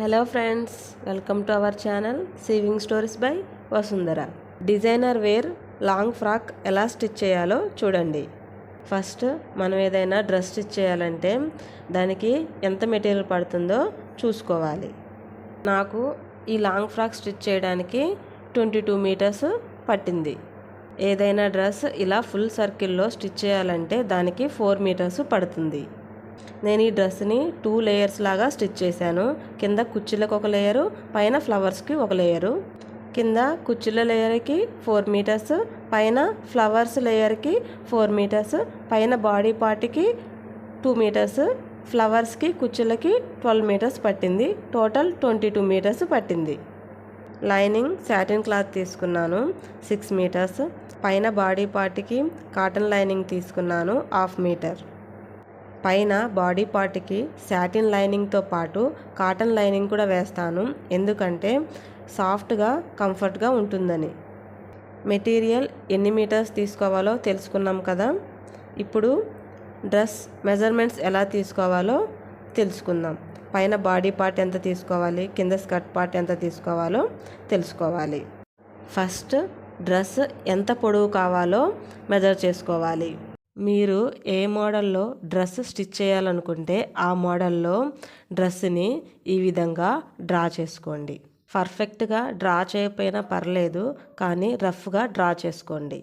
Hello friends welcome to our channel sewing stories by Vasundhara. Designer wear long frock ఎలా stitch చేయాలో చూడండి. First మనం ఏదైనా dress stitch చేయాలంటే దానికి ఎంత మెటీరియల్ పడుతుందో చూసుకోవాలి. నాకు ఈ లాంగ్ ఫ్రాక్ స్టిచ్ చేయడానికి ట్వంటీ టూ మీటర్స్ పట్టింది. ఏదైనా డ్రెస్ ఇలా ఫుల్ సర్కిల్లో స్టిచ్ చేయాలంటే దానికి ఫోర్ మీటర్స్ పడుతుంది. నేను ఈ డ్రెస్ని టూ లేయర్స్ లాగా స్టిచ్ చేశాను. కింద కుర్చీలకు ఒక లేయరు పైన ఫ్లవర్స్కి ఒక లేయరు. కింద కుర్చీల లేయర్కి ఫోర్ మీటర్స్ పైన ఫ్లవర్స్ లేయర్కి ఫోర్ మీటర్స్ పైన బాడీ పార్ట్కి టూ మీటర్స్ ఫ్లవర్స్కి కుర్చీలకి ట్వెల్వ్ మీటర్స్ పట్టింది. టోటల్ ట్వంటీ టూ మీటర్స్ పట్టింది. లైనింగ్ సాటిన్ క్లాత్ తీసుకున్నాను సిక్స్ మీటర్స్. పైన బాడీ పార్ట్కి కాటన్ లైనింగ్ తీసుకున్నాను హాఫ్ మీటర్. పైన బాడీ పార్ట్కి శాటిన్ లైనింగ్తో పాటు కాటన్ లైనింగ్ కూడా వేస్తాను. ఎందుకంటే సాఫ్ట్గా కంఫర్ట్గా ఉంటుందని. మెటీరియల్ ఎన్ని మీటర్స్ తీసుకోవాలో తెలుసుకున్నాం కదా. ఇప్పుడు డ్రెస్ మెజర్మెంట్స్ ఎలా తీసుకోవాలో తెలుసుకుందాం. పైన బాడీ పార్ట్ ఎంత తీసుకోవాలి కింద స్కర్ట్ పార్ట్ ఎంత తీసుకోవాలో తెలుసుకోవాలి. ఫస్ట్ డ్రెస్ ఎంత పొడవు కావాలో మెజర్ చేసుకోవాలి. మీరు ఏ మోడల్లో డ్రెస్ స్టిచ్ చేయాలనుకుంటే ఆ మోడల్లో డ్రెస్ని ఈ విధంగా డ్రా చేసుకోండి. పర్ఫెక్ట్గా డ్రా చేయకపోయినా పర్లేదు కానీ రఫ్గా డ్రా చేసుకోండి.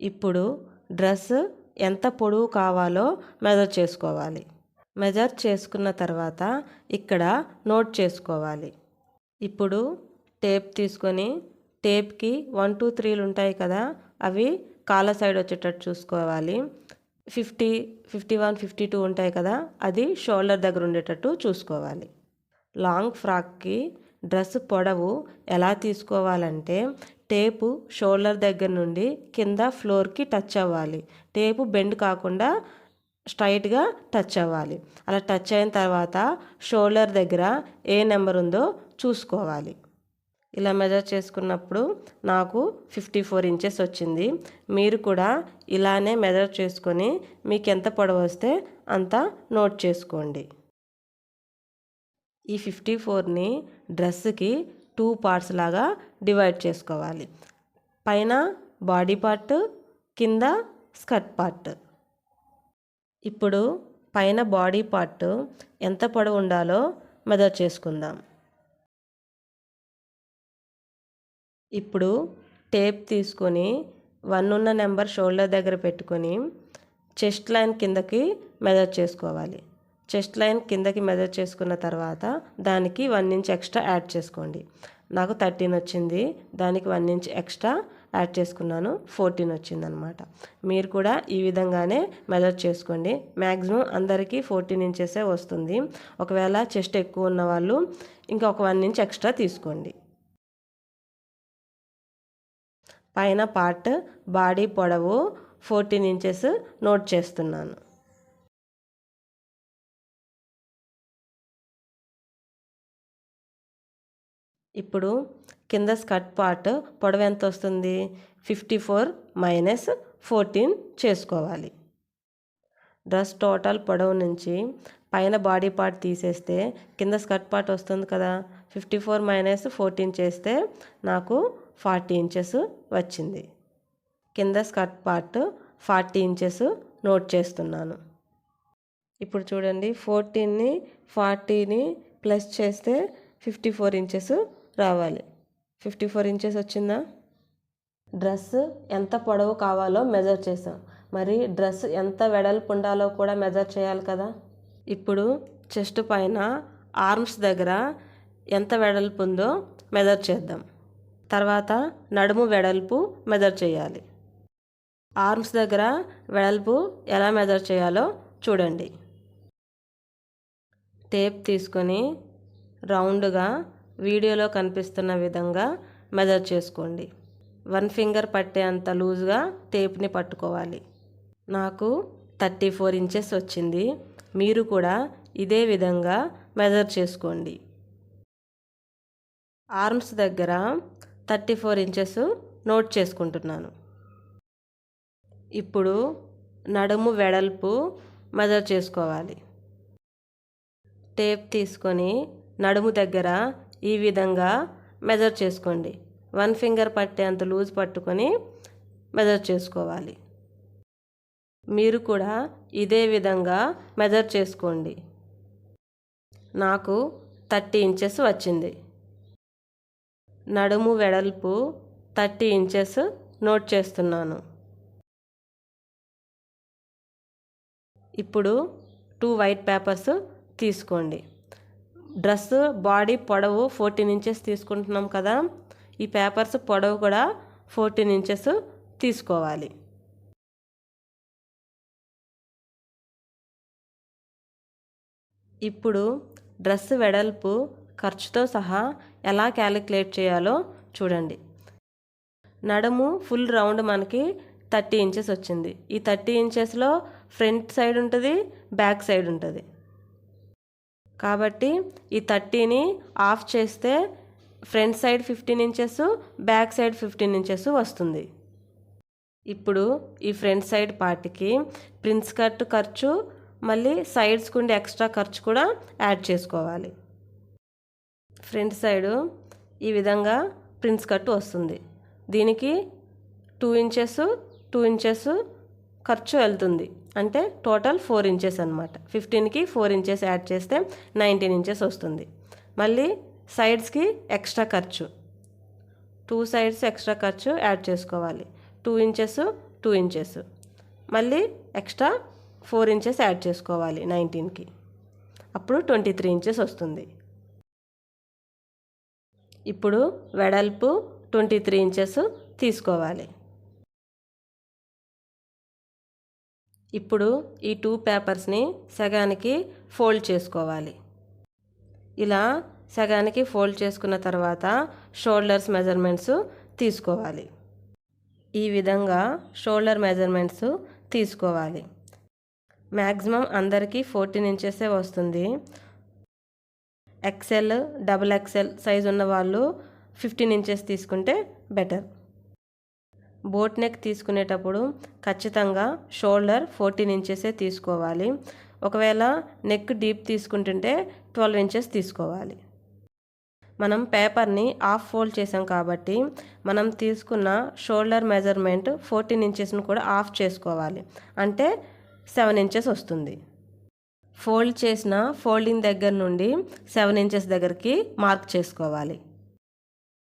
ఇప్పుడు డ్రెస్ ఎంత పొడవు కావాలో మెజర్ చేసుకోవాలి. మెజర్ చేసుకున్న తర్వాత ఇక్కడ నోట్ చేసుకోవాలి. ఇప్పుడు టేప్ తీసుకొని టేప్కి వన్ టూ త్రీలు ఉంటాయి కదా అవి కాళ్ళ సైడ్ వచ్చేటట్టు చూసుకోవాలి. Fifty fifty one fifty two ఉంటాయి కదా అది షోల్డర్ దగ్గర ఉండేటట్టు చూసుకోవాలి. లాంగ్ ఫ్రాక్కి డ్రెస్ పొడవు ఎలా తీసుకోవాలంటే టేపు షోల్డర్ దగ్గర నుండి కింద ఫ్లోర్కి టచ్ అవ్వాలి. టేపు బెండ్ కాకుండా స్ట్రైట్గా టచ్ అవ్వాలి. అలా టచ్ అయిన తర్వాత షోల్డర్ దగ్గర ఏ నెంబర్ ఉందో చూసుకోవాలి. ఇలా మెజర్ చేసుకున్నప్పుడు నాకు ఫిఫ్టీ ఫోర్ ఇంచెస్ వచ్చింది. మీరు కూడా ఇలానే మెజర్ చేసుకొని మీకు ఎంత పొడవు వస్తే అంత నోట్ చేసుకోండి. ఈ ఫిఫ్టీ ఫోర్ని డ్రెస్కి టూ పార్ట్స్ లాగా డివైడ్ చేసుకోవాలి. పైన బాడీ పార్ట్ కింద స్కర్ట్ పార్ట్ ఇప్పుడు పైన బాడీ పార్ట్ ఎంత పొడవు ఉండాలో మెజర్ చేసుకుందాం. ఇప్పుడు టేప్ తీసుకొని వన్ ఉన్న నెంబర్ షోల్డర్ దగ్గర పెట్టుకొని చెస్ట్ లైన్ కిందకి మెజర్ చేసుకోవాలి. చెస్ట్ లైన్ కిందకి మెజర్ చేసుకున్న తర్వాత దానికి వన్ ఇంచ్ ఎక్స్ట్రా యాడ్ చేసుకోండి. నాకు థర్టీన్ వచ్చింది దానికి వన్ ఇంచ్ ఎక్స్ట్రా యాడ్ చేసుకున్నాను ఫోర్టీన్ వచ్చిందనమాట. మీరు కూడా ఈ విధంగానే మెజర్ చేసుకోండి. మ్యాక్సిమం అందరికీ ఫోర్టీన్ ఇంచెసే వస్తుంది. ఒకవేళ చెస్ట్ ఎక్కువ ఉన్న వాళ్ళు ఇంకా ఒక వన్ ఇంచ్ ఎక్స్ట్రా తీసుకోండి. పైన పార్ట్ బాడీ పొడవు ఫోర్టీన్ ఇంచెస్ నోట్ చేస్తున్నాను. ఇప్పుడు కింద స్కర్ట్ పార్ట్ పొడవు ఎంత వస్తుంది? ఫిఫ్టీ ఫోర్ మైనస్ ఫోర్టీన్ చేసుకోవాలి. డ్రెస్ టోటల్ పొడవు నుంచి పైన బాడీ పార్ట్ తీసేస్తే కింద స్కర్ట్ పార్ట్ వస్తుంది కదా? ఫిఫ్టీ ఫోర్ మైనస్ ఫోర్టీన్ చేస్తే నాకు ఫార్టీ ఇంచెస్ వచ్చింది. కింద skirt part forty inches note చేస్తున్నాను. ఇప్పుడు చూడండి ఫోర్టీన్ని ఫార్టీని ప్లస్ చేస్తే ఫిఫ్టీ ఫోర్ ఇంచెస్ రావాలి. ఫిఫ్టీ ఫోర్ ఇంచెస్ వచ్చిందా? డ్రెస్ ఎంత పొడవు కావాలో మెజర్ చేసాం మరి డ్రెస్ ఎంత వెడల్పు ఉండాలో కూడా మెజర్ చేయాలి కదా. ఇప్పుడు చెస్ట్ పైన ఆర్మ్స్ దగ్గర ఎంత వెడల్పు ఉందో మెజర్ చేద్దాం. తర్వాత నడుము వెడల్పు మెజర్ చేయాలి. ఆర్మ్స్ దగ్గర వెడల్పు ఎలా మెజర్ చేయాలో చూడండి. టేప్ తీసుకొని రౌండ్గా వీడియోలో కనిపిస్తున్న విధంగా మెజర్ చేసుకోండి. వన్ ఫింగర్ పట్టే అంత లూజ్గా టేప్ని పట్టుకోవాలి. నాకు థర్టీ ఫోర్ ఇంచెస్ వచ్చింది. మీరు కూడా ఇదే విధంగా మెజర్ చేసుకోండి. ఆర్మ్స్ దగ్గర థర్టీ ఫోర్ ఇంచెస్ నోట్ చేసుకుంటున్నాను. ఇప్పుడు నడుము వెడల్పు మెజర్ చేసుకోవాలి. టేప్ తీసుకొని నడుము దగ్గర ఈ విధంగా మెజర్ చేసుకోండి. వన్ ఫింగర్ పట్టే అంత లూజ్ పట్టుకొని మెజర్ చేసుకోవాలి. మీరు కూడా ఇదే విధంగా మెజర్ చేసుకోండి. నాకు థర్టీ ఇంచెస్ వచ్చింది. నడుము వెడల్పు థర్టీ ఇంచెస్ నోట్ చేస్తున్నాను. ఇప్పుడు టూ వైట్ పేపర్స్ తీసుకోండి. డ్రెస్ బాడీ పొడవు ఫోర్టీన్ ఇంచెస్ తీసుకుంటున్నాం కదా. ఈ పేపర్స్ పొడవు కూడా ఫోర్టీన్ ఇంచెస్ తీసుకోవాలి. ఇప్పుడు డ్రెస్ వెడల్పు ఖర్చుతో సహా ఎలా క్యాలిక్యులేట్ చేయాలో చూడండి. నడుము ఫుల్ రౌండ్ మనకి థర్టీ ఇంచెస్ వచ్చింది. ఈ థర్టీ ఇంచెస్లో ఫ్రంట్ సైడ్ ఉంటుంది బ్యాక్ సైడ్ ఉంటుంది. కాబట్టి ఈ థర్టీని ఆఫ్ చేస్తే front side fifteen inches back side fifteen inches వస్తుంది. ఇప్పుడు ఈ ఫ్రంట్ సైడ్ పార్ట్కి ప్రిన్స్ కట్ ఖర్చు మళ్ళీ సైడ్స్కి ఉండే ఎక్స్ట్రా ఖర్చు కూడా యాడ్ చేసుకోవాలి. ఫ్రంట్ సైడు ఈ విధంగా ప్రిన్స్ కట్ వస్తుంది. దీనికి టూ ఇంచెస్ టూ ఇంచెస్ ఖర్చు వెళ్తుంది. అంటే టోటల్ ఫోర్ ఇంచెస్ అనమాట ఫిఫ్టీన్కి ఫోర్ ఇంచెస్ యాడ్ చేస్తే నైన్టీన్ ఇంచెస్ వస్తుంది. మళ్ళీ సైడ్స్కి ఎక్స్ట్రా ఖర్చు. టూ సైడ్స్ ఎక్స్ట్రా ఖర్చు యాడ్ చేసుకోవాలి. Two inches two inches. మళ్ళీ ఎక్స్ట్రా ఫోర్ ఇంచెస్ యాడ్ చేసుకోవాలి నైన్టీన్కి అప్పుడు ట్వంటీ త్రీ ఇంచెస్ వస్తుంది. ఇప్పుడు వెడల్పు ట్వంటీ త్రీ ఇంచెస్ తీసుకోవాలి. ఇప్పుడు ఈ టూ పేపర్స్ని సగానికి ఫోల్డ్ చేసుకోవాలి. ఇలా సగానికి ఫోల్డ్ చేసుకున్న తర్వాత షోల్డర్స్ మెజర్మెంట్స్ తీసుకోవాలి. ఈ విధంగా షోల్డర్ మెజర్మెంట్స్ తీసుకోవాలి. మ్యాక్సిమం అందరికీ ఫోర్టీన్ ఇంచెసే వస్తుంది. ఎక్సెల్ డబుల్ ఎక్సెల్ సైజ్ ఉన్న వాళ్ళు ఫిఫ్టీన్ ఇంచెస్ తీసుకుంటే బెటర్ బోట్ నెక్ తీసుకునేటప్పుడు ఖచ్చితంగా షోల్డర్ ఫోర్టీన్ ఇంచెసే తీసుకోవాలి. ఒకవేళ నెక్ డీప్ తీసుకుంటుంటే ట్వెల్వ్ ఇంచెస్ తీసుకోవాలి. మనం పేపర్ని ఆఫ్ ఫోల్డ్ చేసాం కాబట్టి మనం తీసుకున్న షోల్డర్ మెజర్మెంట్ ఫోర్టీన్ ఇంచెస్ని కూడా ఆఫ్ చేసుకోవాలి. అంటే సెవెన్ ఇంచెస్ వస్తుంది. ఫోల్డ్ చేసిన ఫోల్డింగ్ దగ్గర నుండి సెవెన్ ఇంచెస్ దగ్గరికి మార్క్ చేసుకోవాలి.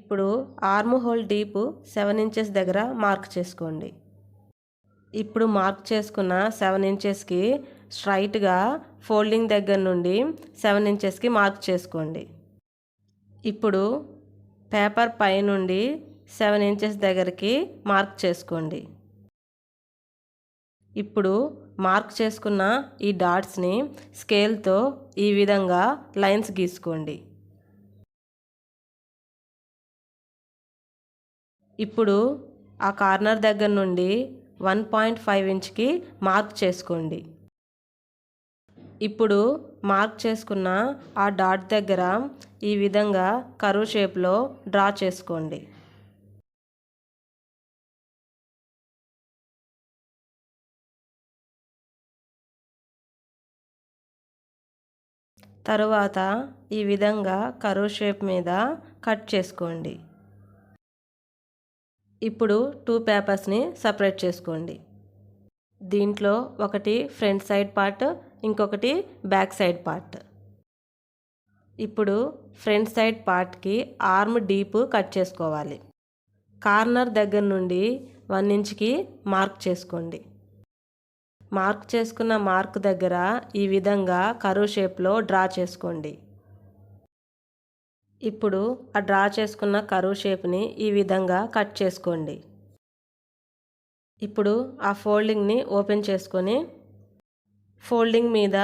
ఇప్పుడు arm hole deep seven inches దగ్గర మార్క్ చేసుకోండి. ఇప్పుడు మార్క్ చేసుకున్న సెవెన్ ఇంచెస్కి స్ట్రైట్గా ఫోల్డింగ్ దగ్గర నుండి సెవెన్ ఇంచెస్కి మార్క్ చేసుకోండి. ఇప్పుడు పేపర్ పై నుండి సెవెన్ ఇంచెస్ దగ్గరికి మార్క్ చేసుకోండి. ఇప్పుడు మార్క్ చేసుకున్న ఈ డాట్స్ని స్కేల్తో ఈ విధంగా లైన్స్ గీసుకోండి. ఇప్పుడు ఆ కార్నర్ దగ్గర నుండి వన్ పాయింట్ ఫైవ్ ఇంచ్కి మార్క్ చేసుకోండి. ఇప్పుడు మార్క్ చేసుకున్న ఆ డాట్ దగ్గర ఈ విధంగా కరువు షేప్లో డ్రా చేసుకోండి. తరువాత ఈ విధంగా కరువు షేప్ మీద కట్ చేసుకోండి. ఇప్పుడు టూ పేపర్స్ని సపరేట్ చేసుకోండి. దీంట్లో ఒకటి ఫ్రంట్ సైడ్ పార్ట్ ఇంకొకటి బ్యాక్ సైడ్ పార్ట్. ఇప్పుడు ఫ్రంట్ సైడ్ పార్ట్కి ఆర్మ్ డీప్ కట్ చేసుకోవాలి. కార్నర్ దగ్గర నుండి వన్ ఇంచ్కి మార్క్ చేసుకోండి. మార్క్ చేసుకున్న మార్క్ దగ్గర ఈ విధంగా కరువు షేప్లో డ్రా చేసుకోండి. ఇప్పుడు ఆ డ్రా చేసుకున్న కరువు షేప్ని ఈ విధంగా కట్ చేసుకోండి. ఇప్పుడు ఆ ఫోల్డింగ్ని ఓపెన్ చేసుకొని ఫోల్డింగ్ మీద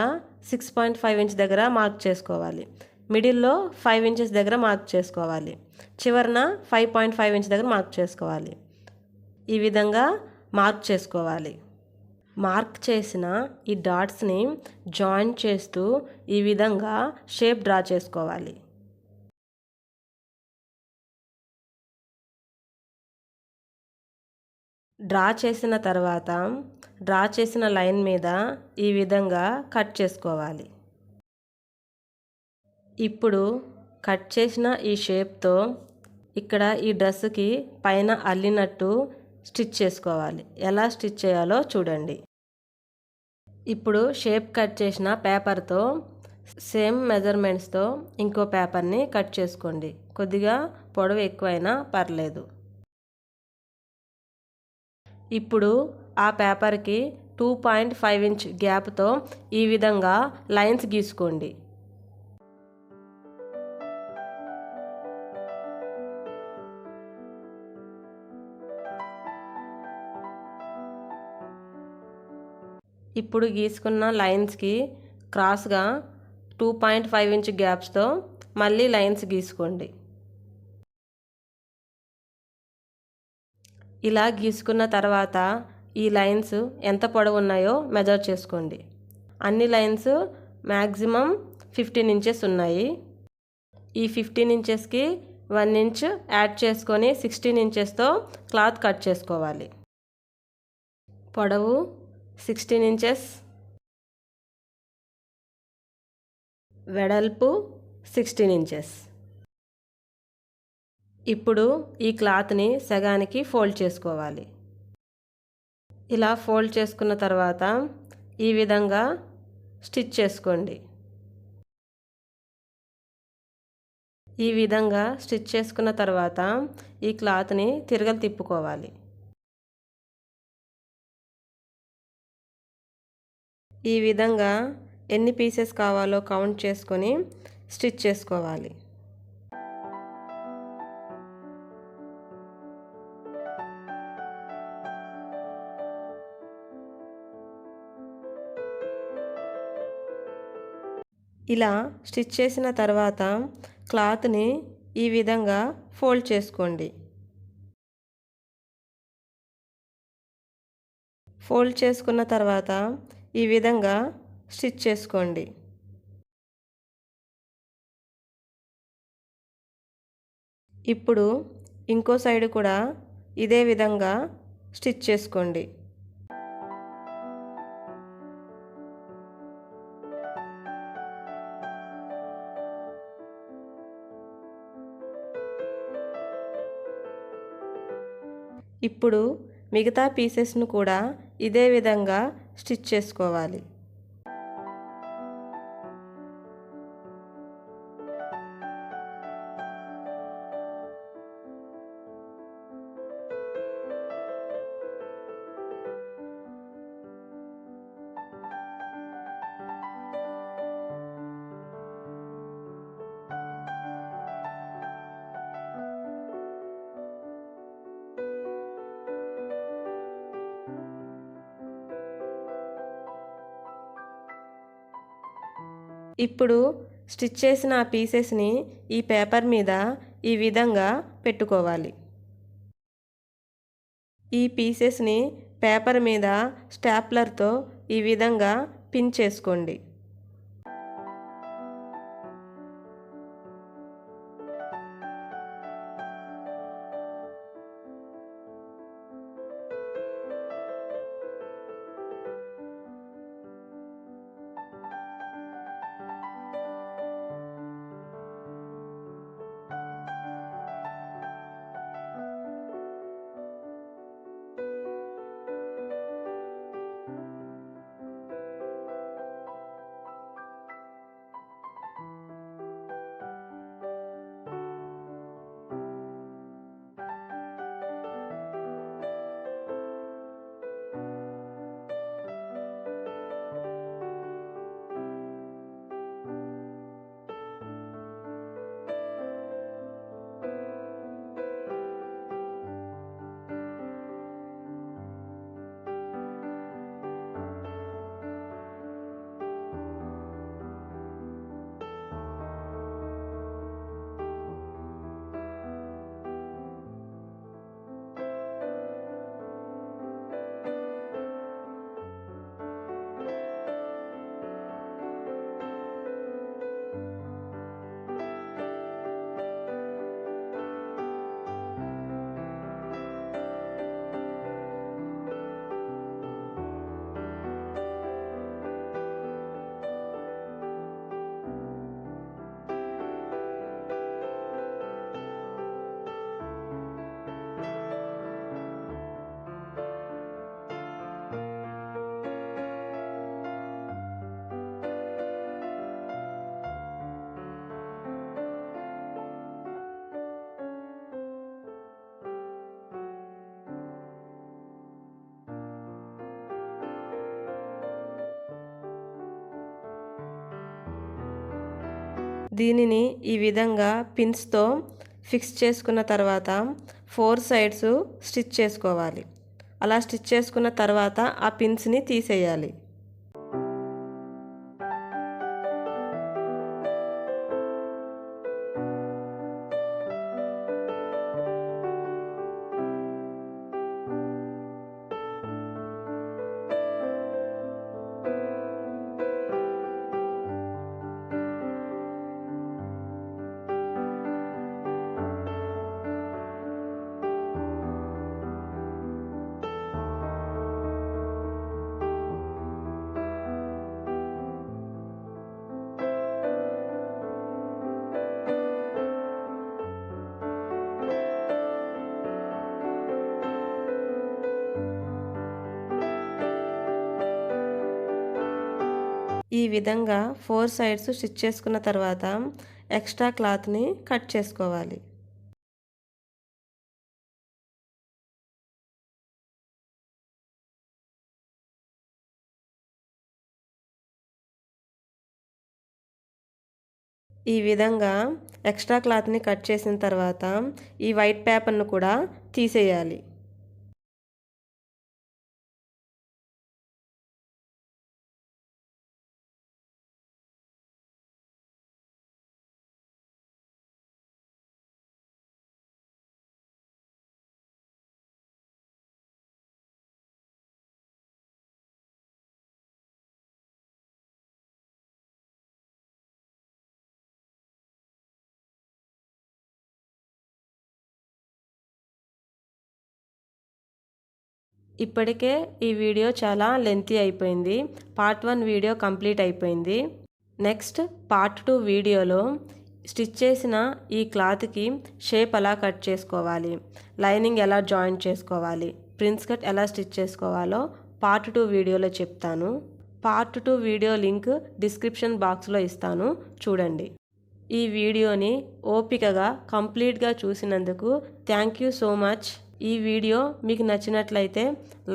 సిక్స్ పాయింట్ ఫైవ్ ఇంచ్ దగ్గర మార్క్ చేసుకోవాలి. మిడిల్లో ఫైవ్ ఇంచెస్ దగ్గర మార్క్ చేసుకోవాలి. చివరన ఫైవ్ పాయింట్ ఫైవ్ ఇంచ్ దగ్గర మార్క్ చేసుకోవాలి. ఈ విధంగా మార్క్ చేసుకోవాలి. మార్క్ చేసిన ఈ డాట్స్ని జాయిన్ చేస్తూ ఈ విధంగా షేప్ డ్రా చేసుకోవాలి. డ్రా చేసిన తర్వాత డ్రా చేసిన లైన్ మీద ఈ విధంగా కట్ చేసుకోవాలి. ఇప్పుడు కట్ చేసిన ఈ షేప్తో ఇక్కడ ఈ డ్రెస్కి పైన అల్లినట్టు స్టిచ్ చేసుకోవాలి. ఎలా స్టిచ్ చేయాలో చూడండి. ఇప్పుడు షేప్ కట్ చేసిన పేపర్తో సేమ్ మెజర్మెంట్స్తో ఇంకో పేపర్ని కట్ చేసుకోండి. కొద్దిగా పొడవు ఎక్కువైనా పర్లేదు. ఇప్పుడు ఆ పేపర్కి టూ పాయింట్ ఫైవ్ ఇంచ్ గ్యాప్తో ఈ విధంగా లైన్స్ గీసుకోండి. ఇప్పుడు గీసుకున్న లైన్స్కి క్రాస్గా టూ పాయింట్ ఫైవ్ ఇంచ్ గ్యాప్స్తో మళ్ళీ లైన్స్ గీసుకోండి. ఇలా గీసుకున్న తర్వాత ఈ లైన్స్ ఎంత పొడవు ఉన్నాయో మెజర్ చేసుకోండి. అన్ని లైన్స్ మ్యాక్సిమం ఫిఫ్టీన్ ఇంచెస్ ఉన్నాయి. ఈ ఫిఫ్టీన్ ఇంచెస్కి వన్ ఇంచ్ యాడ్ చేసుకొని సిక్స్టీన్ ఇంచెస్తో క్లాత్ కట్ చేసుకోవాలి. పొడవు సిక్స్టీన్ ఇంచెస్. వెడల్పు సిక్స్టీన్ ఇంచెస్. ఇప్పుడు ఈ క్లాత్ని సగానికి ఫోల్డ్ చేసుకోవాలి. ఇలా ఫోల్డ్ చేసుకున్న తర్వాత ఈ విధంగా స్టిచ్ చేసుకోండి. ఈ విధంగా స్టిచ్ చేసుకున్న తర్వాత ఈ క్లాత్ని తిరగలు తిప్పుకోవాలి. ఈ విధంగా ఎన్ని పీసెస్ కావాలో కౌంట్ చేసుకొని స్టిచ్ చేసుకోవాలి. ఇలా స్టిచ్ చేసిన తర్వాత క్లాత్ని ఈ విధంగా ఫోల్డ్ చేసుకోండి. ఫోల్డ్ చేసుకున్న తర్వాత ఈ విధంగా స్టిచ్ చేసుకోండి. ఇప్పుడు ఇంకో సైడ్ కూడా ఇదే విధంగా స్టిచ్ చేసుకోండి. ఇప్పుడు మిగతా పీసెస్ను కూడా ఇదే విధంగా స్టిచ్ చేసుకోవాలి. ఇప్పుడు స్టిచ్ చేసిన ఆ పీసెస్ని ఈ పేపర్ మీద ఈ విధంగా పెట్టుకోవాలి. ఈ పీసెస్ని పేపర్ మీద స్టాప్లర్తో ఈ విధంగా పిన్ చేసుకోండి. దీనిని ఈ విధంగా పిన్స్తో ఫిక్స్ చేసుకున్న తర్వాత ఫోర్ సైడ్స్ స్టిచ్ చేసుకోవాలి. అలా స్టిచ్ చేసుకున్న తర్వాత ఆ పిన్స్ని తీసేయాలి. ఈ విధంగా ఫోర్ సైడ్స్ స్టిచ్ చేసుకున్న తర్వాత ఎక్స్ట్రా క్లాత్ని కట్ చేసుకోవాలి. ఈ విధంగా ఎక్స్ట్రా క్లాత్ని కట్ చేసిన తర్వాత ఈ వైట్ పేపర్ను కూడా తీసేయాలి. ఇప్పటికే ఈ వీడియో చాలా లెంతీ అయిపోయింది. పార్ట్ వన్ వీడియో కంప్లీట్ అయిపోయింది. నెక్స్ట్ పార్ట్ టూ వీడియోలో స్టిచ్ చేసిన ఈ క్లాత్కి షేప్ ఎలా కట్ చేసుకోవాలి? లైనింగ్ ఎలా జాయింట్ చేసుకోవాలి? ప్రిన్స్ కట్ ఎలా స్టిచ్ చేసుకోవాలో పార్ట్ టూ వీడియోలో చెప్తాను. Part two video link description బాక్స్లో ఇస్తాను. చూడండి. ఈ వీడియోని ఓపికగా కంప్లీట్గా చూసినందుకు థ్యాంక్ యూ సో మచ్ ఈ వీడియో మీకు నచ్చినట్లయితే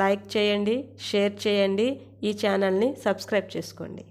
లైక్ చేయండి షేర్ చేయండి ఈ ఛానల్ని సబ్స్క్రైబ్ చేసుకోండి.